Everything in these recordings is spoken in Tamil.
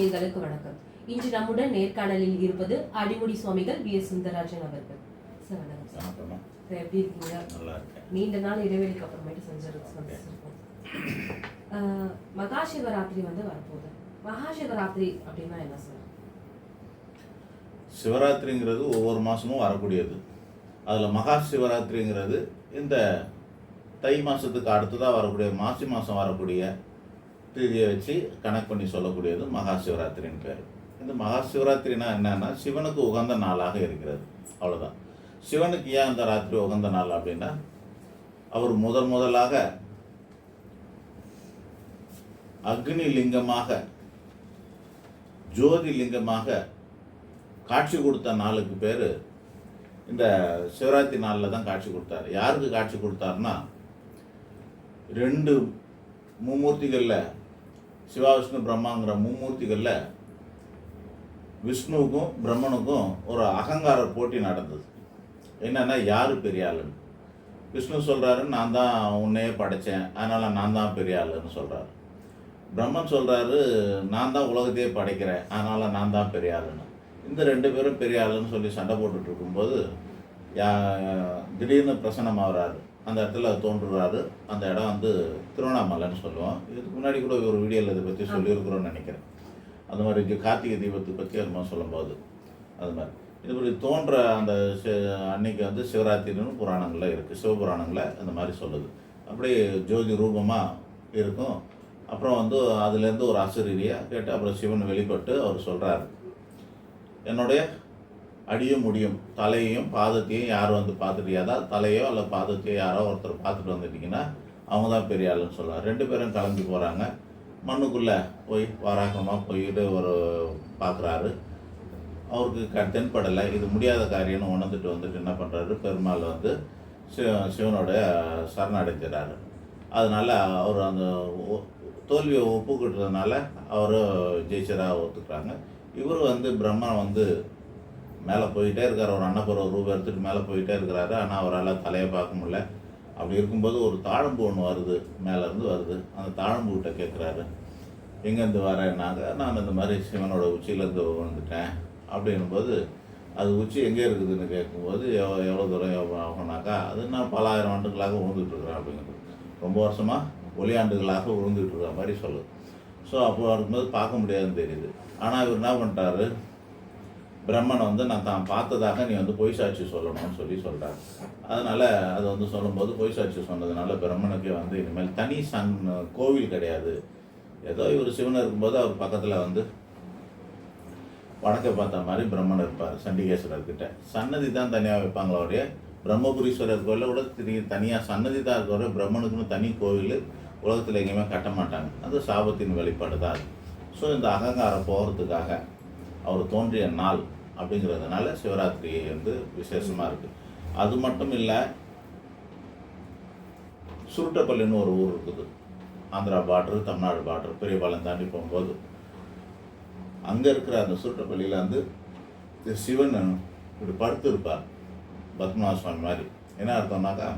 நேயர்களுக்கு வணக்கம். இன்று நம்முடன் நேர்காணலில் இருப்பது அடிமுடி சுவாமிகள் வி. எஸ். சுந்தரராஜன் அவர்கள். சார் வணக்கம் சார். எப்படி இருக்கீங்க? நீண்ட நாள் இடைவெளிக்கு அப்புறமேட்டு செஞ்சிருக்கு சந்திச்சிருக்கோம். ஆஹ், மகா சிவராத்திரி வந்து வரப்போகுது. மகா சிவராத்திரி அப்படின்னா என்ன சார்? சிவராத்திரிங்கிறது ஒவ்வொரு மாதமும் வரக்கூடியது. அதில் மகா சிவராத்திரிங்கிறது இந்த தை மாதத்துக்கு அடுத்ததாக வரக்கூடிய மாசி மாதம் வரக்கூடிய தேதியை வச்சு கணக்கு பண்ணி சொல்லக்கூடியது மகா சிவராத்திரின்னு பேர். இந்த மகா சிவராத்திரினா என்னன்னா சிவனுக்கு உகந்த நாளாக இருக்கிறது. அவ்வளோதான் சிவனுக்கு ஏன் அந்த ராத்திரி உகந்த நாள் அப்படின்னா அவர் முதல் முதலாக அக்னி லிங்கமாக ஜோதி லிங்கமாக காட்சி கொடுத்த நாளுக்கு பேர் இந்த சிவராத்திரி நாளில் தான் காட்சி கொடுத்தாரு. யாருக்கு காட்சி கொடுத்தாருன்னா ரெண்டு மும்மூர்த்திகளில் சிவா விஷ்ணு பிரம்மாங்கிற மும்மூர்த்திகளில் விஷ்ணுவுக்கும் பிரம்மனுக்கும் ஒரு அகங்கார போட்டி நடந்தது. என்னென்னா யார் பெரிய ஆளுன்னு? விஷ்ணு சொல்கிறாரு நான் தான் உன்னையே படைத்தேன் அதனால் நான் தான் பெரிய ஆளுன்னு சொல்கிறாரு பிரம்மன் சொல்கிறாரு நான் தான் உலகத்தையே படைக்கிறேன். அதனால் நான் தான் பெரிய ஆளுன்னு. இந்த ரெண்டு பேரும் பெரிய ஆளுன்னு சொல்லி சண்டை போட்டுட்டு இருக்கும்போது யா திடீர்னு பிரசன்னம் ஆகிறாரு அந்த இடத்துல தோன்றுறாரு அந்த இடம் வந்து திருவண்ணாமலைன்னு சொல்லுவோம். இதுக்கு முன்னாடி கூட ஒரு வீடியோவில் இதை பற்றி சொல்லியிருக்கிறோம்னு நினைக்கிறேன். அந்த மாதிரி இது கார்த்திகை தீபத்தை பற்றி அது மாதிரி சொல்லும்போது. அது மாதிரி. இதுபடி தோன்ற அந்த அன்னைக்கு வந்து சிவராத்திரின்னு புராணங்களில் இருக்குது சிவபுராணங்களில் அந்த மாதிரி சொல்லுது. அப்படியே ஜோதி ரூபமாக இருக்கும். அப்புறம் வந்து அதுலேருந்து ஒரு அசரீரியாக கேட்டு அப்புறம் சிவன் வெளிப்பட்டு அவர் சொல்கிறாரு என்னுடைய அடியும் முடியும். தலையையும் பாதத்தையும் யார் வந்து பார்த்துட்டு ஏதாவது தலையோ அல்ல பாதத்தையோ யாரோ ஒருத்தர் பார்த்துட்டு வந்துட்டீங்கன்னா அவங்க தான் பெரிய ஆளுன்னு சொல்லலாம் ரெண்டு பேரும் கிளம்பி போகிறாங்க மண்ணுக்குள்ளே போய் வாராக்கமாக போயிட்டு ஒரு பார்க்குறாரு அவருக்கு க தென்படலை. இது முடியாத காரியம்னு உணர்ந்துட்டு வந்துட்டு என்ன பண்ணுறாரு பெருமாள் வந்து சிவ சிவனோட சரணடைஞ்சிடறாரு அதனால் அவர் அந்த தோல்வியை ஒப்புக்கிட்டதுனால அவர் ஜெயிச்சராக ஒத்துக்கிறாங்க. இவர் வந்து பிரம்மா வந்து மேலே போயிட்டே இருக்கார். ஒரு அண்ணப்பர் ஒரு ரூபா எடுத்துகிட்டு மேலே போயிட்டே இருக்கிறாரு. ஆனால் அவரால் தலையை பார்க்க முடியல. அப்படி இருக்கும்போது ஒரு தாழம்பு ஒன்று வருது. மேலேருந்து வருது. அந்த தாழம்பு கிட்ட கேட்குறாரு. எங்கேருந்து வரேன்னாங்க நான் இந்த மாதிரி சிவனோட உச்சியிலேருந்து வந்துட்டேன். அப்படின்னும்போது அது உச்சி எங்கே இருக்குதுன்னு கேட்கும்போது எவ்வளோ எவ்வளோ தூரம் ஆகும்னாக்கா அது நான் பல ஆயிரம் ஆண்டுகளாக விழுந்துட்டு இருக்கிறேன். அப்படிங்கிறது ரொம்ப வருஷமாக ஒளியாண்டுகளாக விழுந்துட்டு இருக்கிற மாதிரி சொல்லுது. ஸோ அப்போ இருக்கும்போது பார்க்க முடியாதுன்னு தெரியுது. ஆனால் இவர் என்ன பண்ணிட்டாரு? பிரம்மனை வந்து நான் தான் பார்த்ததாக நீ வந்து பொய் சாட்சி சொல்லணும்னு சொல்லி சொல்கிறார் அதனால் அது வந்து சொல்லும்போது பொய் சாட்சி சொன்னதுனால பிரம்மனுக்கு வந்து இனிமேல் தனி சன் கோவில் கிடையாது. ஏதோ இவர் சிவன் இருக்கும்போது அவர் பக்கத்தில் வந்து வணக்க பார்த்த மாதிரி பிரம்மன் இருப்பார் சண்டிகேஸ்வரர் கிட்ட. சன்னதி தான் தனியாக வைப்பாங்களோடைய பிரம்மபுரீஸ்வரர் கோயிலில் கூட திரி தனியாக சன்னதி தான் இருக்கிற பிரம்மனுக்குன்னு தனி கோவில் உலகத்தில் எங்கேயுமே கட்ட மாட்டாங்க. அது சாபத்தின் வெளிப்பாடு தான் ஸோ இந்த அகங்காரம் போகிறதுக்காக அவர் தோன்றிய நாள் அப்படிங்கிறதுனால சிவராத்திரி வந்து விசேஷமாக இருக்குது அது மட்டும் இல்லை சுருட்டப்பள்ளின்னு ஒரு ஊர் இருக்குது. ஆந்திரா பார்டர் தமிழ்நாடு பார்டர் பெரியபாளையம் தாண்டி போகும்போது. அங்கே இருக்கிற அந்த சுருட்டப்பள்ளியில் வந்து சிவன் இப்படி படுத்து இருப்பார். பத்மநாப சுவாமி மாதிரி. என்ன அர்த்தம்னாக்கா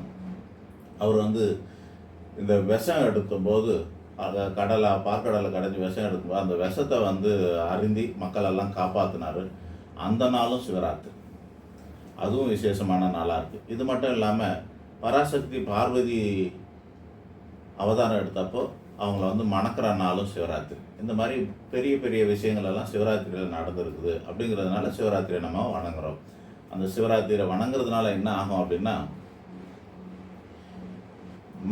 அவர் வந்து இந்த விஷம் எடுக்கும்போது அதை கடலை பார்க்கடலை கடைஞ்சி விஷம் எடுக்கும்போது அந்த விஷத்தை வந்து அருந்தி மக்களெல்லாம் காப்பாற்றினார் அந்த நாளும் சிவராத்திரி. அதுவும் விசேஷமான நாளாக இருக்குது இது மட்டும் இல்லாமல் பராசக்தி பார்வதி அவதாரம் எடுத்தப்போ அவங்கள வந்து மணக்கிற நாளும் சிவராத்திரி. இந்த மாதிரி பெரிய பெரிய விஷயங்கள் எல்லாம் சிவராத்திரியில் நடந்திருக்குது அப்படிங்கிறதுனால சிவராத்திரியை நம்ம வணங்குறோம். அந்த சிவராத்திரியை வணங்குறதுனால என்ன ஆகும் அப்படின்னா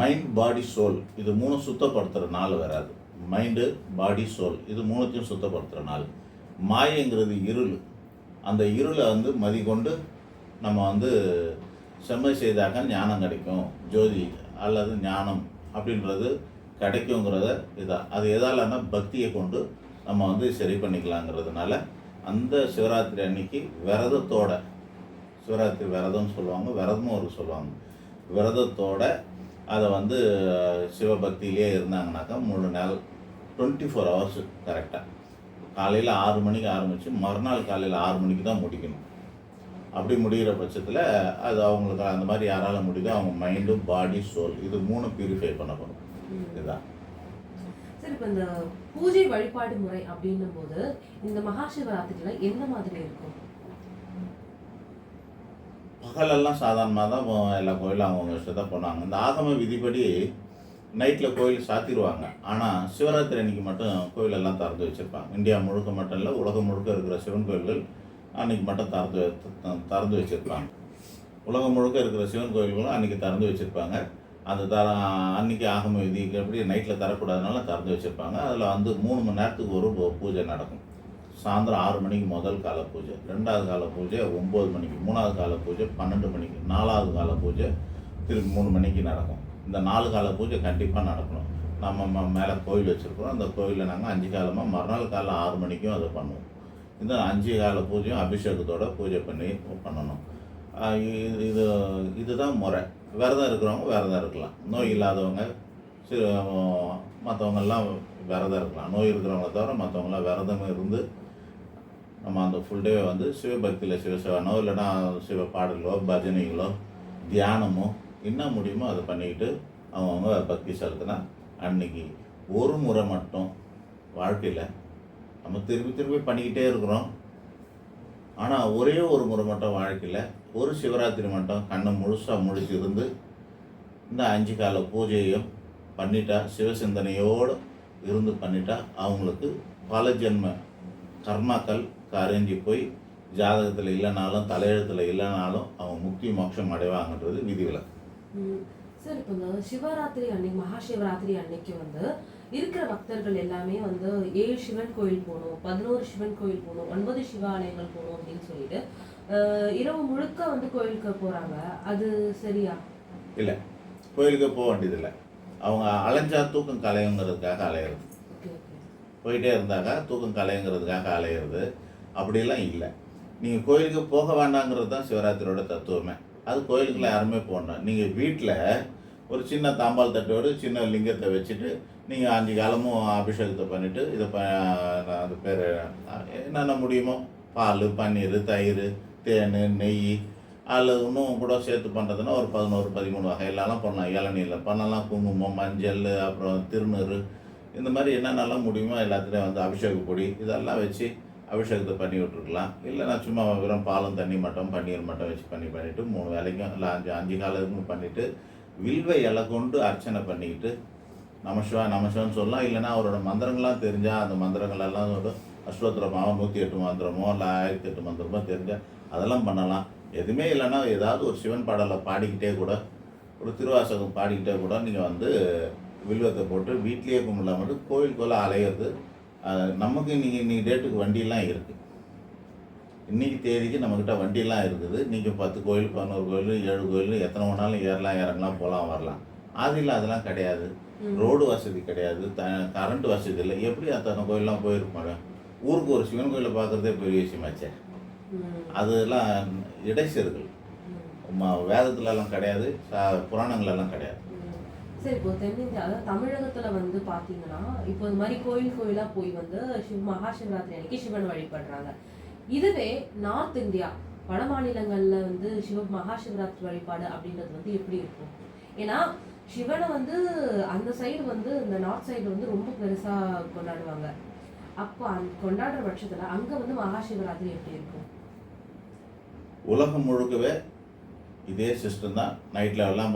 மைண்ட் பாடி சோல் இது மூணு சுத்தப்படுத்துகிற நாள் வராது மைண்டு பாடி சோல் இது மூணுத்தையும் சுத்தப்படுத்துகிற நாள். மாயங்கிறது இருள். அந்த இருளை வந்து மதிக்கொண்டு நம்ம வந்து செம்மை செய்தாக்க ஞானம் கிடைக்கும். ஜோதி அல்லது ஞானம் அப்படின்றது கிடைக்குங்கிறத இதாக அது எதாலன்னா பக்தியை கொண்டு நம்ம வந்து சரி பண்ணிக்கலாங்கிறதுனால அந்த சிவராத்திரி அன்னைக்கு விரதத்தோட சிவராத்திரி விரதம்னு சொல்லுவாங்க விரதமும் ஒரு சொல்லுவாங்க. விரதத்தோட அதை வந்து சிவபக்தியிலே இருந்தாங்கனாக்கா மூணு நாள் டுவெண்ட்டி ஃபோர் ஹவர்ஸ் கரெக்டாக காலையில் ஆறு மணிக்கு ஆரம்பித்து மறுநாள் காலையில் ஆறு மணிக்கு தான் முடிக்கணும். அப்படி முடிகிற பட்சத்தில் அது அவங்களுக்கு அந்த மாதிரி யாரால முடியுதோ அவங்க மைண்டு பாடி சோல் இது மூணு பியூரிஃபை பண்ணப்படும் இதுதான். சார் இப்போ இந்த பூஜை வழிபாடு முறை அப்படின்னும் போது இந்த மகா சிவராத்திரியில எந்த மாதிரி இருக்கும்? பகலெல்லாம் சாதாரணமாக தான் எல்லா கோயிலும் அவங்க இஷ்டத்தை போனாங்க. இந்த ஆகம விதிப்படி நைட்டில் கோயில் சாத்திடுவாங்க. ஆனால் சிவராத்திரி அன்னைக்கு மட்டும் கோயிலெல்லாம் திறந்து வச்சுருப்பாங்க. இந்தியா முழுக்க மட்டும் இல்லை உலகம் முழுக்க இருக்கிற சிவன் கோயில்கள் அன்றைக்கி மட்டும் திறந்து திறந்து வச்சுருப்பாங்க. உலகம் முழுக்க இருக்கிற சிவன் கோயில்களும் அன்றைக்கி திறந்து வச்சுருப்பாங்க. அந்த தர அன்னைக்கு ஆகம விதிக்கு எப்படி நைட்டில் தரக்கூடாதனால திறந்து வச்சுருப்பாங்க. அதில் வந்து மூணு மணி நேரத்துக்கு ஒரு பூஜை நடக்கும். சாயந்தரம் ஆறு மணிக்கு முதல் கால பூஜை ரெண்டாவது கால பூஜை ஒம்பது மணிக்கு மூணாவது கால பூஜை பன்னெண்டு மணிக்கு நாலாவது கால பூஜை திருப்பி மூணு மணிக்கு நடக்கும். இந்த நாலு கால பூஜை கண்டிப்பாக நடக்கணும். நம்ம ம- மேலே கோயில் வச்சுருக்கோம் அந்த கோயிலில் நாங்கள் அஞ்சு காலமாக மறுநாள் காலைல ஆறு மணிக்கும் அதை பண்ணுவோம். இந்த அஞ்சு கால பூஜையும் அபிஷேகத்தோட பூஜை பண்ணி பண்ணணும். இது இது இதுதான் முறை. விரதம் இருக்கிறவங்க விரதம் இருக்கலாம். நோய் இல்லாதவங்க சிறு மற்றவங்கெல்லாம் விரதம் இருக்கலாம். நோய் இருக்கிறவங்கள தவிர மற்றவங்களாம் விரதம் இருந்து நம்ம அந்த ஃபுல் டே வந்து சிவபக்தியில் சிவசேவனோ இல்லைன்னா சிவ பாடலோ பஜனைகளோ தியானமோ என்ன முடியுமோ அதை பண்ணிக்கிட்டு அவங்கவுங்க பக்தி செலுத்தினா அன்னைக்கு ஒரு முறை மட்டும் வாழ்க்கையில் நம்ம திருப்பி திருப்பி பண்ணிக்கிட்டே இருக்கிறோம். ஆனால் ஒரே ஒரு முறை மட்டும் வாழ்க்கையில் ஒரு சிவராத்திரி மட்டும் கண்ணை முழுசாக முழிச்சு இருந்து இந்த அஞ்சு கால பூஜையும் பண்ணிட்டா சிவசிந்தனையோடு இருந்து பண்ணிட்டா அவங்களுக்கு பல ஜென்ம கர்மாக்கள் கரைஞ்சி போய் ஜாதகத்தில் இல்லைனாலும் தலையெழுத்தில் இல்லைனாலும் அவங்க முக்கிய மோட்சம் அடைவாங்கன்றது விதிவிலக்கு. சார் இப்போ இந்த சிவராத்திரி அன்னைக்கு மகா சிவராத்திரி அன்னைக்கு வந்து இருக்கிற பக்தர்கள் எல்லாமே வந்து ஏழு சிவன் கோயில் போகணும் பதினோரு சிவன் கோயில் போகணும் ஒன்பது சிவாலயங்கள் போகணும் அப்படின்னு சொல்லிட்டு இரவு முழுக்க வந்து கோயிலுக்கு போறாங்க. அது சரியா? இல்லை. கோயிலுக்கு போக வேண்டியதில்லை. அவங்க அலைஞ்சா தூக்கம் கலையுங்கிறதுக்காக அலையிறது. போயிட்டே இருந்தாக்கா தூக்கம் கலையுங்கிறதுக்காக அலையிறது. அப்படிலாம் இல்லை. நீங்கள் கோயிலுக்கு போக வேண்டாங்கிறது தான் சிவராத்திரியோட தத்துவமே. அது கோயிலுக்குள்ள யாருமே போடணும் நீங்கள் வீட்டில் ஒரு சின்ன தாம்பால் தட்டோடு சின்ன லிங்கத்தை வச்சுட்டு நீங்கள் அஞ்சு காலமும் அபிஷேகத்தை பண்ணிவிட்டு இதை ப அது பேர் என்னென்ன முடியுமோ பால் பன்னீர் தயிர் தேன் நெய் அல்லது இன்னும் கூட சேர்த்து பண்ணுறதுன்னா ஒரு பதினோரு பதிமூணு வகையிலலாம் பண்ணலாம். இளநீரில் பண்ணலாம். குங்குமம் மஞ்சள் அப்புறம் திருநூறு இந்த மாதிரி என்னென்னலாம் முடியுமோ எல்லாத்துலேயும் வந்து அபிஷேக பொடி இதெல்லாம் வச்சு அபிஷேகத்தை பண்ணி விட்ருக்கலாம் இல்லைன்னா சும்மா வெறும் பாலும் தண்ணி மட்டும் பன்னீர் மட்டும் வச்சு பண்ணி பண்ணிவிட்டு மூணு வேலைக்கும் இல்லை அஞ்சு அஞ்சு காலத்துக்கும் பண்ணிவிட்டு வில்வை இலை கொண்டு அர்ச்சனை பண்ணிக்கிட்டு நமசிவா நமசிவான்னு சொல்லலாம். இல்லைன்னா அவரோட மந்திரங்கள்லாம் தெரிஞ்சால் அந்த மந்திரங்கள் எல்லாம் ஒரு அஸ்வத்திரமாவோ நூற்றி எட்டு மந்திரமோ இல்லை ஆயிரத்தி எட்டு மந்திரமோ தெரிஞ்சால் அதெல்லாம் பண்ணலாம். எதுவுமே இல்லைன்னா ஏதாவது ஒரு சிவன் பாடலை பாடிக்கிட்டே கூட ஒரு திருவாசகம் பாடிக்கிட்டே கூட நீங்கள் வந்து வில்வத்தை போட்டு வீட்லேயே கும்பிடலாம் மட்டும் கோயிலுக்குள்ளே அலையிறது நமக்கு நீங்கள் இன்னைக்கு டேட்டுக்கு வண்டியெல்லாம் இருக்குது இன்னைக்கு தேதிக்கு நம்மக்கிட்ட வண்டியெல்லாம் இருக்குது. நீங்கள் பத்து கோயில் பதினோரு கோயில் ஏழு கோயில் எத்தனை வேணாலும் ஏறலாம் இறங்கலாம் போகலாம் வரலாம். ஆதியில் அதெல்லாம் கிடையாது. ரோடு வசதி கிடையாது. த கரண்ட் வசதி இல்லை. எப்படி அத்தனை கோயிலெலாம் போயிருப்பாங்க ஊருக்கு ஒரு சிவன் கோயிலை பார்க்குறதே பெரிய விஷயமாச்சே. அதெல்லாம் இடைச்செருகள் வேதத்துலலாம் கிடையாது. சா- புராணங்களெல்லாம் கிடையாது. சரி இப்போ தென்னிந்தியா அதாவது தமிழகத்துல வந்து பாத்தீங்கன்னா இப்போ இந்த மாதிரி கோயில் கோயிலா போய் வந்து சிவ மகா சிவராத்திரி அன்னைக்கு சிவன் வழிபடுறாங்க. இதுவே நார்த் இந்தியா வட மாநிலங்கள்ல வந்து சிவ மகாசிவராத்திரி வழிபாடு அப்படின்றது வந்து எப்படி இருக்கும்? ஏன்னா சிவனை வந்து அந்த சைடு வந்து இந்த நார்த் சைடு வந்து ரொம்ப பெருசா கொண்டாடுவாங்க. அப்போ அந்த கொண்டாடுற பட்சத்துல அங்க வந்து மகா சிவராத்திரி எப்படி இருக்கும்? உலகம் முழுக்கவே இதே சிஸ்டம் தான் நைட்டில் எல்லாம்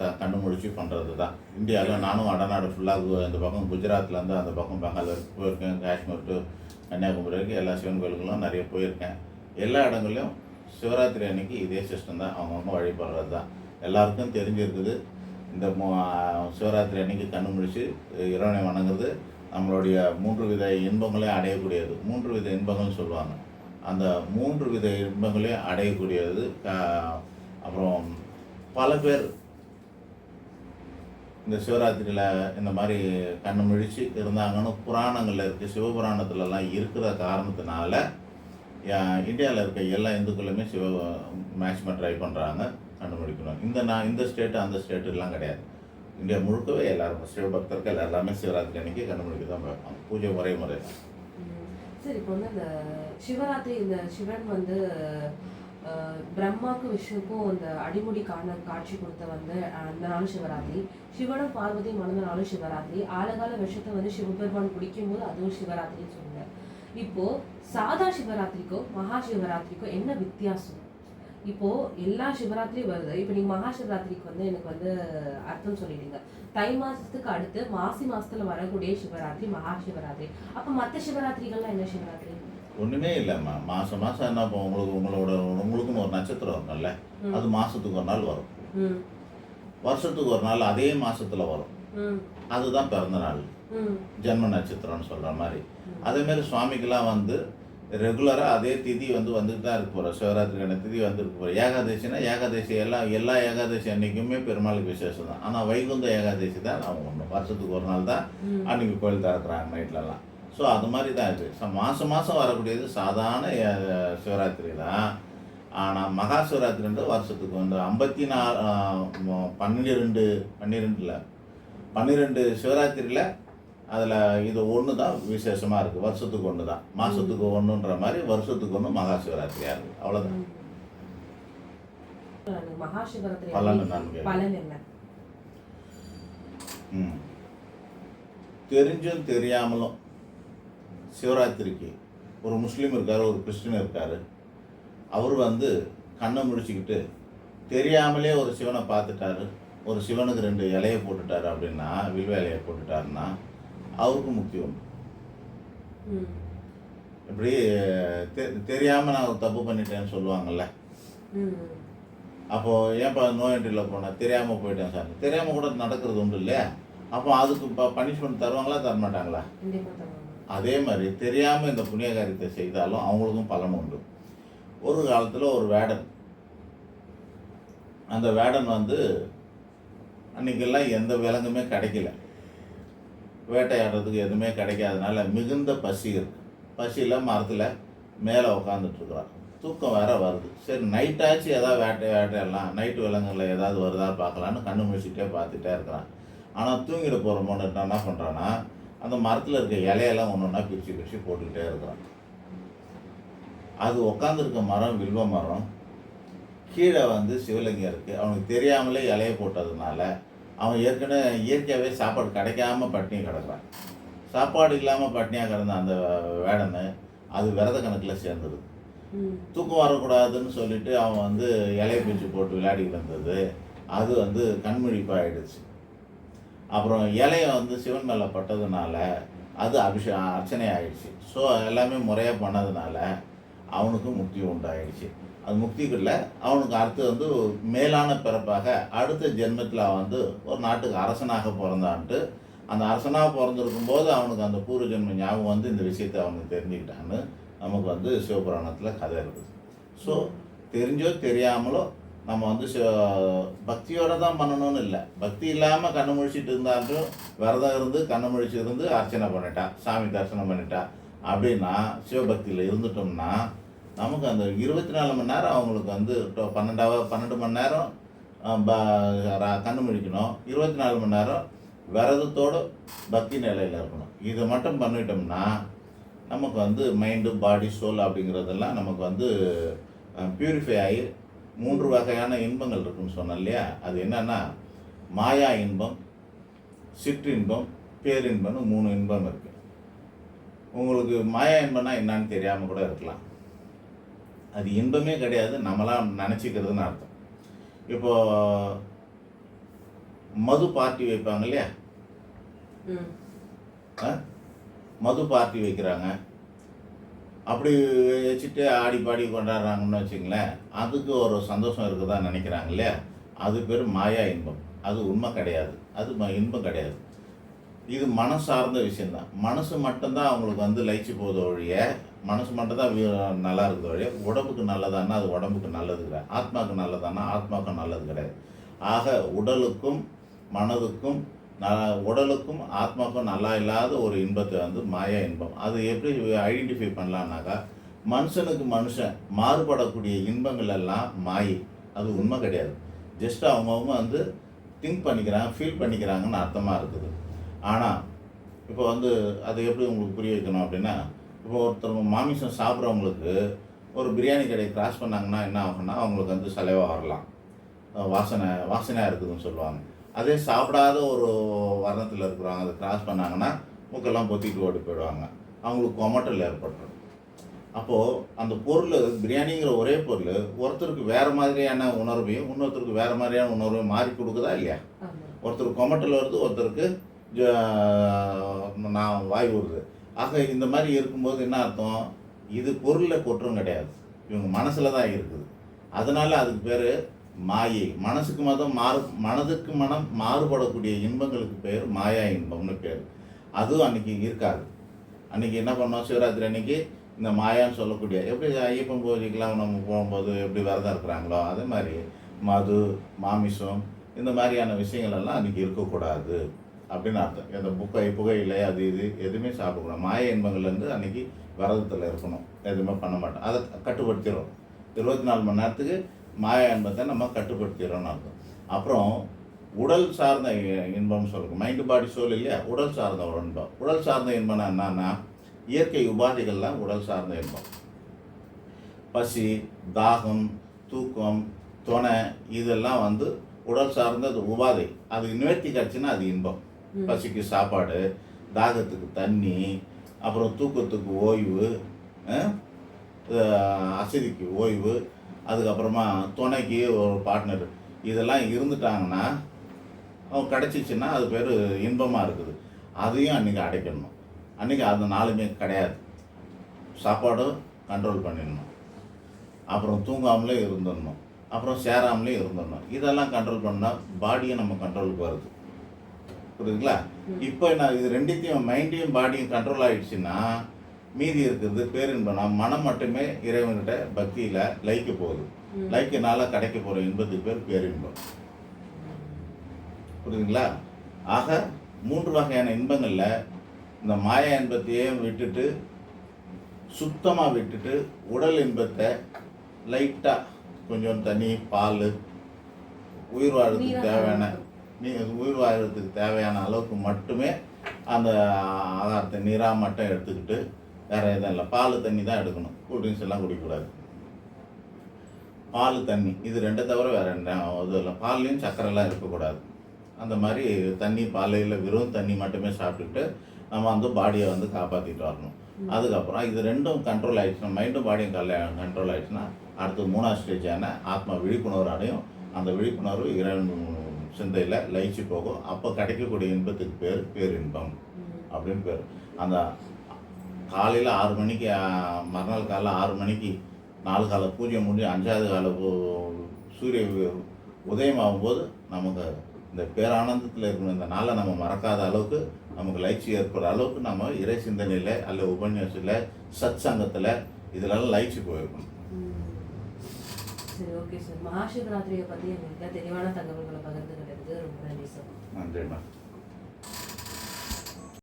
த கண்ணு முழிச்சு பண்ணுறது தான். இந்தியாவில் நானும் அடநாடு ஃபுல்லாக இந்த பக்கம் குஜராத்லேருந்து அந்த பக்கம் பெங்கால் வரைக்கும் போயிருக்கேன் காஷ்மீர் டு கன்னியாகுமரி வரைக்கும் எல்லா சிவன் கோயிலுக்கெல்லாம் நிறைய போயிருக்கேன். எல்லா இடங்கள்லையும் சிவராத்திரி அன்னைக்கு இதே சிஸ்டம் தான். அவங்கவுங்க வழிபடுறது தான். எல்லாருக்கும் தெரிஞ்சிருக்குது. இந்த சிவராத்திரி அன்னைக்கு கண்ணு முழிச்சு இறைவனை வணங்குறது நம்மளுடைய மூன்று வித இன்பங்களையும் அடையக்கூடியது. மூன்று வித இன்பங்கள்னு சொல்லுவாங்க. அந்த மூன்று வித இன்பங்களையும் அடையக்கூடியது அப்புறம் பல பேர் இந்த சிவராத்திரியில் இந்த மாதிரி கண்ணு முழிச்சு இருந்தாங்கன்னு புராணங்களில் இருக்குது சிவபுராணத்துலலாம் இருக்கிற காரணத்தினால இந்தியாவில் இருக்க எல்லா இந்துக்களுமே சிவ மேக்ஸிமம் ட்ரை பண்ணுறாங்க கண்டுபிடிக்கணும் இந்த நான் இந்த ஸ்டேட்டு அந்த ஸ்டேட்டுலாம் கிடையாது. இந்தியா முழுக்கவே எல்லாரும் சிவபக்தர்கள் எல்லாமே சிவராத்திரி அன்னைக்கு கண்டுபிடிக்க தான் பார்ப்பாங்க பூஜை முறை முறை சரி இப்போ வந்து இந்த சிவராத்திரி இந்த சிவன் வந்து அஹ், விஷ்ணுக்கும் அந்த அடிமுடி காண காட்சி கொடுத்த வந்து அந்த நாளும் சிவராத்திரி. சிவனும் பார்வதியும் மணந்த நாளும் சிவராத்திரி. ஆலகால விஷத்தை வந்து சிவபெருமான் குடிக்கும் போது அதுவும் சிவராத்திரின்னு சொல்லுங்க. இப்போ சாதா சிவராத்திரிக்கும் மகா சிவராத்திரிக்கும் என்ன வித்தியாசம்? இப்போ எல்லா சிவராத்திரியும் வருது. இப்போ நீங்க மகா சிவராத்திரிக்கு வந்து எனக்கு வந்து அர்த்தம் சொல்லிடுங்க. தை மாசத்துக்கு அடுத்து மாசி மாசத்துல வரக்கூடிய சிவராத்திரி மகா சிவராத்திரி. அப்ப மத்த சிவராத்திரிகள்லாம் என்ன சிவராத்திரி? ஒன்றுமே இல்லைம்மா மாதம் மாதம் என்ன உங்களுக்கு உங்களோட உங்களுக்குன்னு ஒரு நட்சத்திரம் ம். அது மாதத்துக்கு ஒரு நாள் வரும். வருஷத்துக்கு ஒரு நாள் அதே மாசத்துல வரும். அதுதான் பிறந்த நாள். ஜென்ம நட்சத்திரம்னு சொல்கிற மாதிரி. அதேமாரி சுவாமிக்கெல்லாம் வந்து ரெகுலராக அதே திதி வந்து வந்துட்டு தான் இருக்க போகிறோம் சிவராத்திரிக்கான திதி வந்துருக்கு போகிறோம் ஏகாதசினா ஏகாதசி எல்லாம் எல்லா ஏகாதசி அன்னைக்குமே பெருமாளுக்கு விசேஷம் தான் ஆனால் வைகுந்த ஏகாதசி தான் அவங்க ஒன்று வருஷத்துக்கு ஒரு நாள் தான் ம். அன்னைக்கு கோயில் திறக்கிறாங்க நைட்லலாம். ஸோ அது மாதிரி தான் இருக்குது ஸோ மாதம் மாதம் வரக்கூடியது சாதாரண சிவராத்திரி தான் ஆனால் மகா சிவராத்திரின்றது வருஷத்துக்கு வந்து ஐம்பத்தி நாலு பன்னிரெண்டு பன்னிரெண்டில். பன்னிரெண்டு சிவராத்திரியில் அதில் இது ஒன்று தான் விசேஷமாக இருக்குது வருஷத்துக்கு ஒன்று தான் மாதத்துக்கு ஒன்றுன்ற மாதிரி வருஷத்துக்கு ஒன்று மகா சிவராத்திரியாக இருக்குது அவ்வளோதான் மகா சிவராத்திரி பலன் ம். தெரிஞ்சும் தெரியாமலும் சிவராத்திரிக்கு ஒரு முஸ்லீம் இருக்கார் ஒரு கிறிஸ்டின் இருக்கார். அவர் வந்து கண்ணை முடிச்சுக்கிட்டு தெரியாமலே ஒரு சிவனை பார்த்துட்டாரு. ஒரு சிவனுக்கு ரெண்டு இலையை போட்டுட்டாரு அப்படின்னா வில்வ இலையை போட்டுட்டாருன்னா அவருக்கு முக்தி உண்டு. இப்படி தெ தெரியாமல் நான் தப்பு பண்ணிட்டேன்னு சொல்லுவாங்கல்ல. ம். அப்போது ஏன்ப்பா நோயன்றியில் போனேன் தெரியாமல் போயிட்டேன் சார். தெரியாமல் கூட நடக்கிறது உண்டு இல்லையா? அப்போ அதுக்கு இப்போ பனிஷ்மெண்ட் தருவாங்களா தர மாட்டாங்களா கண்டிப்பா தருவாங்க. அதே மாதிரி தெரியாமல் இந்த புண்ணிய காரியத்தை செய்தாலும் அவங்களுக்கும் பலன் உண்டு. ஒரு காலத்தில் ஒரு வேடன். அந்த வேடன் வந்து அன்னைக்கெல்லாம் எந்த விலங்குமே கிடைக்கல. வேட்டையாடுறதுக்கு எதுவுமே கிடைக்காதனால மிகுந்த பசி இருக்கு. பசியில் மரத்தில் மேலே உக்காந்துட்ருக்குறான் தூக்கம் வேற வருது. சரி நைட்டாச்சு ஏதாவது வேட்டை வேட்டையெல்லாம் நைட்டு விலங்குகளில் ஏதாவது வருதா பார்க்கலான்னு கண்ணு முடிச்சுட்டே பார்த்துட்டே இருக்கிறான். ஆனால் தூங்கிட போகிற மோன்னு என்ன பண்ணுறான்னா அந்த மரத்தில் இருக்க இலையெல்லாம் ஒன்று ஒன்றா பிரித்து பிரித்து போட்டுக்கிட்டே இருக்கிறான். அது உக்காந்துருக்க மரம் வில்வ மரம் கீழே வந்து சிவலிங்கம் இருக்குது அவனுக்கு தெரியாமலே இலைய போட்டதுனால அவன் ஏற்கனவே இயற்கையாகவே சாப்பாடு கிடைக்காம பட்டினி கிடக்குறான். சாப்பாடு இல்லாமல் பட்டினியாக கிடந்த அந்த வேடனை அது விரத கணக்கில் சேர்ந்தது. தூக்கம் வரக்கூடாதுன்னு சொல்லிட்டு அவன் வந்து இலைய பிச்சு போட்டு விளையாடிக்கிட்டு இருந்தது. அது வந்து கண்முழிப்பாயிடுச்சு. அப்புறம் இலையை வந்து சிவன் மேலே பட்டதுனால அது அபிஷே அர்ச்சனை ஆகிடுச்சு ஸோ எல்லாமே முறையாக பண்ணதுனால அவனுக்கு முக்தி உண்டாயிடுச்சு. அது முக்திக்குள்ள அவனுக்கு அடுத்து வந்து மேலான பிறப்பாக அடுத்த ஜென்மத்தில் அவன் வந்து ஒரு நாட்டுக்கு அரசனாக பிறந்தான்ட்டு அந்த அரசனாக பிறந்திருக்கும் போது அவனுக்கு அந்த பூர்வ ஜென்ம ஞாபகம் வந்து இந்த விஷயத்தை அவனுக்கு தெரிஞ்சுக்கிட்டான்னு நமக்கு வந்து சிவபுராணத்தில் கதை இருக்குது. ஸோ தெரிஞ்சோ தெரியாமலோ நம்ம வந்து சிவ- பக்தியோட தான் பண்ணணும்னு இல்லை. பக்தி இல்லாமல் கண்ணு முழிச்சிட்டு இருந்தாலும் விரதம் இருந்து கண்ணு முழிச்சு இருந்து அர்ச்சனை பண்ணிட்டா சாமி தரிசனம் பண்ணிட்டா அப்படின்னா சிவபக்தியில் இருந்துட்டோம்னா நமக்கு அந்த இருபத்தி நாலு மணி நேரம் அவங்களுக்கு வந்து டொ- பன்னெண்டாவது பன்னெண்டு மணி நேரம் ப- கண்ணு முழிக்கணும். இருபத்தி நாலு மணி நேரம் விரதத்தோடு பக்தி நிலையில் இருக்கணும். இதை மட்டும் பண்ணிட்டோம்னா நமக்கு வந்து மைண்டு பாடி சோல் அப்படிங்கிறதெல்லாம் நமக்கு வந்து பியூரிஃபை ஆகி மூன்று வகையான இன்பங்கள் இருக்குன்னு சொன்னேன் இல்லையா? அது என்னன்னா மாயா இன்பம் சிற்றின்பம் பேரின்பம்னு மூணு இன்பம் இருக்கு. உங்களுக்கு மாயா இன்பம்னா என்னன்னு தெரியாமல் கூட இருக்கலாம். அது இன்பமே கிடையாது நம்மளா நினச்சிக்கிறதுன்னு அர்த்தம். இப்போ மது பார்ட்டி வைப்பாங்க இல்லையா? மது பார்ட்டி வைக்கிறாங்க. அப்படி வச்சுட்டு ஆடி பாடி கொண்டாடுறாங்கன்னு வச்சுங்களேன் அதுக்கு ஒரு சந்தோஷம் இருக்குதா நினைக்கிறாங்க இல்லையா? அது பேர் மாயா இன்பம். அது உண்மை கிடையாது. அது ம- இன்பம் கிடையாது. இது மனசு சார்ந்த விஷயந்தான் மனசு மட்டும்தான் அவங்களுக்கு வந்து லயிச்சு போகுது ஒழிய மனசு மட்டும்தான் நல்லா இருக்குது ஒழிய உடம்புக்கு நல்லதானா அது உடம்புக்கு நல்லது கிடையாது. ஆத்மாவுக்கு நல்லதானா ஆத்மாவுக்கு நல்லது கிடையாது. ஆக உடலுக்கும் மனதுக்கும் உடலுக்கும் ஆத்மாவுக்கும் நல்லா இல்லாத ஒரு இன்பத்தை வந்து மாயா இன்பம். அது எப்படி ஐடென்டிஃபை பண்ணலான்னாக்கா மனுஷனுக்கு மனுஷன் மாறுபடக்கூடிய இன்பங்கள் எல்லாம் மாயை. அது உண்மை கிடையாது. ஜஸ்ட் அவங்கவுங்க வந்து திங்க் பண்ணிக்கிறாங்க ஃபீல் பண்ணிக்கிறாங்கன்னு அர்த்தமாக இருக்குது. ஆனால் இப்போ வந்து அதை எப்படி உங்களுக்கு புரிய வைக்கணும் அப்படின்னா இப்போ ஒருத்தர் மாமிசம் சாப்பிட்றவங்களுக்கு ஒரு பிரியாணி கடையை கிராஸ் பண்ணாங்கன்னா என்ன ஆகும்னா அவங்களுக்கு வந்து செலவாக வரலாம் வாசனை வாசனையாக இருக்குதுன்னு சொல்லுவாங்க. அதே சாப்பிடாத ஒரு வர்ணத்தில் இருக்கிறவங்க அதை கிராஸ் பண்ணாங்கன்னா மூக்கெல்லாம் பொத்திட்டு ஓடி போயிடுவாங்க. அவங்களுக்கு கொமட்டல் ஏற்பட்டுரும். அப்போது அந்த பொருள் பிரியாணிங்கிற ஒரே பொருள் ஒருத்தருக்கு வேறு மாதிரியான உணர்வையும் இன்னொருத்தருக்கு வேறு மாதிரியான உணர்வையும் மாறி கொடுக்குதா இல்லையா? ஆமா. ஒருத்தருக்கு கொமட்டல் வருது ஒருத்தருக்கு நான் வாய் வருது ஆக இந்த மாதிரி இருக்கும்போது என்ன அர்த்தம்? இது பொருளில் குற்றம் கிடையாது. இவங்க மனசில் தான் இருக்குது. அதனால அதுக்கு பேர் மாயை. மனசுக்கு மதம் மாறு மனதுக்கு மனம் மாறுபடக்கூடிய இன்பங்களுக்கு பேர் மாயா இன்பம்னு பேர். அதுவும் அன்னைக்கு இருக்காது. அன்னைக்கு என்ன பண்ணோம்? சிவராத்திரி அன்னைக்கு இந்த மாயான்னு சொல்லக்கூடிய எப்படி ஐயப்பன் பூஜைக்கெல்லாம் நம்ம போகும்போது எப்படி விரதம் இருக்கிறாங்களோ அதே மாதிரி மது மாமிசம் இந்த மாதிரியான விஷயங்கள் எல்லாம் அன்றைக்கி இருக்கக்கூடாது அப்படின்னு அர்த்தம். இந்த புக்கை புகையிலை அது இது எதுவுமே சாப்பிடக்கூடாது. மாய இன்பங்கள்லேருந்து அன்றைக்கி விரதத்தில் இருக்கணும். எதுவுமே பண்ண மாட்டோம். அதை கட்டுப்படுத்திடும் இருபத்தி நாலு மணி நேரத்துக்கு மாய இன்பத்தை நம்ம கட்டுப்படுத்திடுறோம்னு அர்த்தம். அப்புறம் உடல் சார்ந்த இ- இன்பம்னு சொல்லுங்க மைண்டு பாடி சோல் இல்லையா? உடல் சார்ந்த ஒரு இன்பம். உடல் சார்ந்த இன்பம்னா என்னன்னா இயற்கை உபாதைகள்லாம் உடல் சார்ந்த இன்பம். பசி தாகம் தூக்கம் துணை இதெல்லாம் வந்து உடல் சார்ந்த அது உபாதை. அது நிவர்த்தி கிடச்சுன்னா அது இன்பம். பசிக்கு சாப்பாடு தாகத்துக்கு தண்ணி அப்புறம் தூக்கத்துக்கு ஓய்வு அசதிக்கு ஓய்வு அதுக்கப்புறமா துணைக்கு ஒரு பார்ட்னர் இதெல்லாம் இருந்துட்டாங்கன்னா அவங்க கிடச்சிச்சின்னா அது பேர் இன்பமாக இருக்குது. அதையும் அன்றைக்கி அடைக்கணும். அன்றைக்கி அந்த நாளுமே கிடையாது. சாப்பாடும் கண்ட்ரோல் பண்ணிடணும். அப்புறம் தூங்காமலே இருந்துடணும். அப்புறம் சேராமலே இருந்துடணும். இதெல்லாம் கண்ட்ரோல் பண்ணால் பாடியை நம்ம கண்ட்ரோலுக்கு வருது. புரியுதுங்களா. இப்போ நான் இது ரெண்டுத்தையும் மைண்டையும் பாடியும் கண்ட்ரோல் ஆயிடுச்சுன்னா மீதி இருக்கிறது பேரின்பம் மனம் மட்டுமே இறைவன்கிட்ட பக்தியில் லயிக்க போகுது. லைக்கினால கிடைக்க போகிற இன்பத்துக்கு பேர் பேரின்பம் புரியுதுங்களா ஆக மூன்று வகையான இன்பங்களில் இந்த மாயா இன்பத்தையே விட்டுட்டு சுத்தமாக விட்டுட்டு உடல் இன்பத்தை லைட்டாக கொஞ்சம் தண்ணி பால் உயிர் வாழறதுக்கு தேவையான. நீ உயிர் வாழறதுக்கு தேவையான அளவுக்கு மட்டுமே அந்த ஆகாரத்தை நீராக மட்டும் எடுத்துக்கிட்டு வேறு எதுவும் இல்லை. பால் தண்ணி தான் எடுக்கணும். கூல்ட்ரிங்க்ஸ் எல்லாம் குடிக்கக்கூடாது. பால் தண்ணி. இது ரெண்டை தவிர வேறு என்ன இது இல்லை. பால்லையும் சர்க்கரைலாம் இருக்கக்கூடாது. அந்த மாதிரி தண்ணி பால் இல்லை வெறும் தண்ணி மட்டுமே சாப்பிட்டுட்டு நம்ம வந்து பாடியை வந்து காப்பாற்றிட்டு வரணும். அதுக்கப்புறம் இது ரெண்டும் கண்ட்ரோல் ஆயிடுச்சுன்னா மைண்டும் பாடியும் கல்ல கண்ட்ரோல் ஆயிடுச்சுன்னா அடுத்து மூணாவது ஸ்டேஜான ஆத்மா விழிப்புணர்வு அடையும். அந்த விழிப்புணர்வு இறைவன் சிந்தையில் லயிச்சு போகும். அப்போ கிடைக்கக்கூடிய இன்பத்துக்கு பேர் பேரின்பம். அப்படின்னு பேர். அந்த காலையில் ஆறு மணிக்கு மறுநாள் காலைல ஆறு மணிக்கு நாலு கால பூஜை முடிஞ்சு அஞ்சாவது கால சூரிய உதயம் ஆகும்போது நமக்கு இந்த பேரானந்தத்தில் இருக்கணும் இந்த நாளை நம்ம மறக்காத அளவுக்கு நமக்கு லயிச்சு ஏற்படுற அளவுக்கு நம்ம இறை சிந்தனையில் அல்ல உபன்யாசத்தில் சத் சங்கத்தில் இதிலெல்லாம் லயிச்சு போயிருக்கணும். சரி ஓகே சார். மகாசிவராத்திரியை பற்றி எங்களுக்கு தெளிவான தகவல்களை பகிர்ந்துக்கிட்டதுக்கு ரொம்ப நன்றி சார். நன்றிம்மா